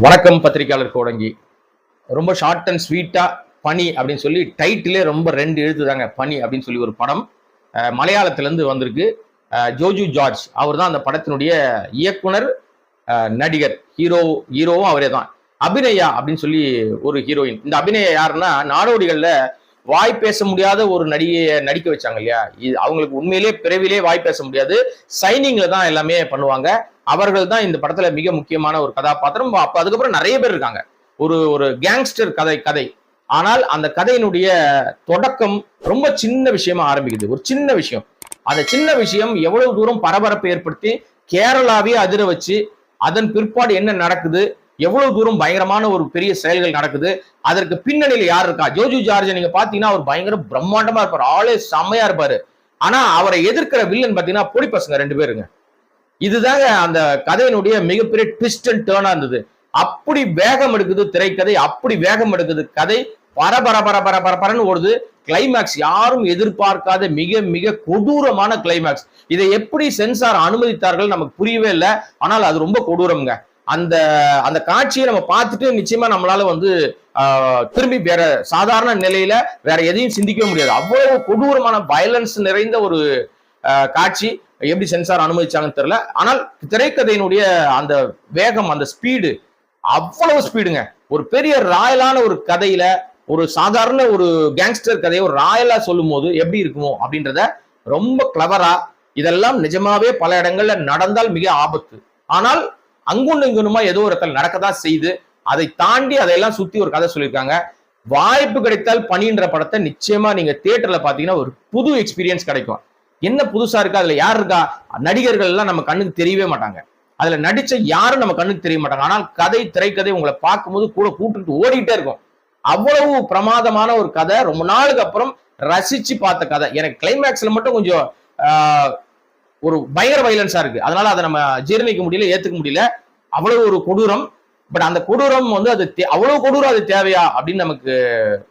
வணக்கம் பத்திரிகையாளர் கோடங்கி ரொம்ப ஷார்ட் அண்ட் ஸ்வீட்டா பனி அப்படின்னு சொல்லி டைட்டிலே ரொம்ப ரெண்டு எழுத்துதாங்க பனி அப்படின்னு சொல்லி ஒரு படம். அஹ், வந்திருக்கு. ஜோஜு ஜார்ஜ் அவர் தான் அந்த படத்தினுடைய இயக்குனர் நடிகர் ஹீரோ ஹீரோவும் அவரே தான் அபிநயா அப்படின்னு சொல்லி ஒரு ஹீரோயின் இந்த அபிநயா யாருன்னா நாடோடிகள்ல வாய் பேச முடியாத ஒரு நடிகையை நடிக்க வச்சாங்க இல்லையா? இது அவங்களுக்கு உண்மையிலேயே பிறவிலே வாய் பேச முடியாது. சைனிங்ல தான் எல்லாமே பண்ணுவாங்க. அவர்கள் தான் இந்த படத்துல மிக முக்கியமான ஒரு கதாபாத்திரம். அப்ப அதுக்கப்புறம் நிறைய பேர் இருக்காங்க. ஒரு ஒரு கேங்ஸ்டர் கதை கதை. ஆனால் அந்த கதையினுடைய தொடக்கம் ரொம்ப சின்ன விஷயமா ஆரம்பிக்குது. ஒரு சின்ன விஷயம். அந்த சின்ன விஷயம் எவ்வளவு தூரம் பரபரப்பை ஏற்படுத்தி கேரளாவே அதிர வச்சு அதன் பிற்பாடு என்ன நடக்குது? எவ்வளவு தூரம் பயங்கரமான ஒரு பெரிய செயல்கள் நடக்குது? அதற்கு பின்னணியில யார் இருக்கா? ஜோஜு ஜார்ஜ் நீங்க பாத்தீங்கன்னா அவர் பயங்கர பிரம்மாண்டமா இருப்பாரு. ஆளே செம்மையா இருப்பாரு. ஆனா அவரை எதிர்க்கிற வில்லன் பாத்தீங்கன்னா பொடி பசங்க ரெண்டு பேருங்க. இதுதாங்க அந்த கதையினுடைய மிகப்பெரிய ட்விஸ்ட் அண்ட் டேர்னா இருந்தது. அப்படி வேகம் எடுக்குது திரைக்கதை அப்படி வேகம் எடுக்குது கதை. பரபர பர பரபரன்னு ஓடுது. கிளைமேக்ஸ் யாரும் எதிர்பார்க்காத மிக மிக கொடூரமான கிளைமேக்ஸ் இதை எப்படி சென்சார் அனுமதித்தார்கள் நமக்கு புரியவே இல்லை. ஆனால் அது ரொம்ப கொடூரம்ங்க. அந்த அந்த காட்சியை நம்ம பார்த்துட்டு நிச்சயமா நம்மளால வந்து திரும்பி வேற சாதாரண நிலையில வேற எதையும் சிந்திக்கவே முடியாது. அவ்வளவு கொடூரமான வயலன்ஸ் நிறைந்த ஒரு காட்சி. எப்படி சென்சார் அனுமதிச்சாங்கன்னு தெரியல. ஆனால் திரைக்கதையினுடைய அந்த வேகம் அந்த ஸ்பீடு அவ்வளவு ஸ்பீடுங்க ஒரு பெரிய ராயலான ஒரு கதையில ஒரு சாதாரண ஒரு கேங்ஸ்டர் கதையை ஒரு ராயலா சொல்லும் போது எப்படி இருக்குமோ அப்படின்றத ரொம்ப கிளவரா இதெல்லாம் நிஜமாவே பல இடங்கள்ல நடந்தால் மிக ஆபத்து. ஆனால் அங்குண்டு இங்குண்டுமா ஏதோ ஒரு இடத்துல நடக்கதான் செய்து அதை தாண்டி அதையெல்லாம் சுத்தி ஒரு கதை சொல்லியிருக்காங்க. வாய்ப்பு கிடைத்தால் பணின்ற படத்தை நிச்சயமா நீங்க தியேட்டர்ல பாத்தீங்கன்னா ஒரு புது எக்ஸ்பீரியன்ஸ் கிடைக்கும். என்ன புதுசா இருக்கா? அதுல யார் இருக்கா? நடிகர்கள் எல்லாம் நம்ம கண்ணுக்கு தெரியவே மாட்டாங்க. அதுல நடிச்ச யாரும் நம்ம கண்ணுக்கு தெரிய மாட்டாங்க. ஆனால் கதை திரைக்கதை உங்களை பார்க்கும்போது கூட கூட்டுட்டு ஓடிட்டே இருக்கும். அவ்வளவு பிரமாதமான ஒரு கதை. ரொம்ப நாளுக்கு அப்புறம் ரசிச்சு பார்த்த கதை. எனக்கு கிளைமேக்ஸ்ல மட்டும் கொஞ்சம் ஒரு பயங்கர வைலன்ஸா இருக்கு. அதனால அதை நம்ம ஜீரணிக்க முடியல ஏத்துக்க முடியல. அவ்வளவு ஒரு கொடூரம். பட் அந்த கொடூரம் வந்து அது தே- அவ்வளவு கொடூரம் அது தேவையா அப்படின்னு நமக்கு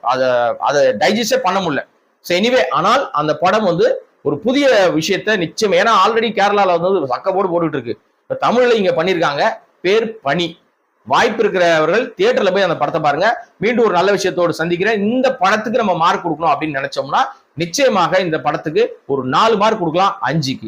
அதை அதை டைஜஸ்டே பண்ண முடியல. ஸோ எனிவே ஆனால் அந்த படம் வந்து ஒரு புதிய விஷயத்த நிச்சயம் ஏன்னா ஆல்ரெடி கேரளாவில் வந்து சக்கப்போடு போட்டுட்டு இருக்கு இப்போ தமிழில் இங்கே பண்ணியிருக்காங்க பேர் பணி வாய்ப்பு இருக்கிறவர்கள் தியேட்டர்ல போய் அந்த படத்தை பாருங்க. மீண்டும் ஒரு நல்ல விஷயத்தோடு சந்திக்கிறேன். இந்த படத்துக்கு நம்ம மார்க் கொடுக்கணும் அப்படின்னு நினைச்சோம்னா நிச்சயமாக இந்த படத்துக்கு ஒரு நாலு மார்க் கொடுக்கலாம் அஞ்சுக்கு.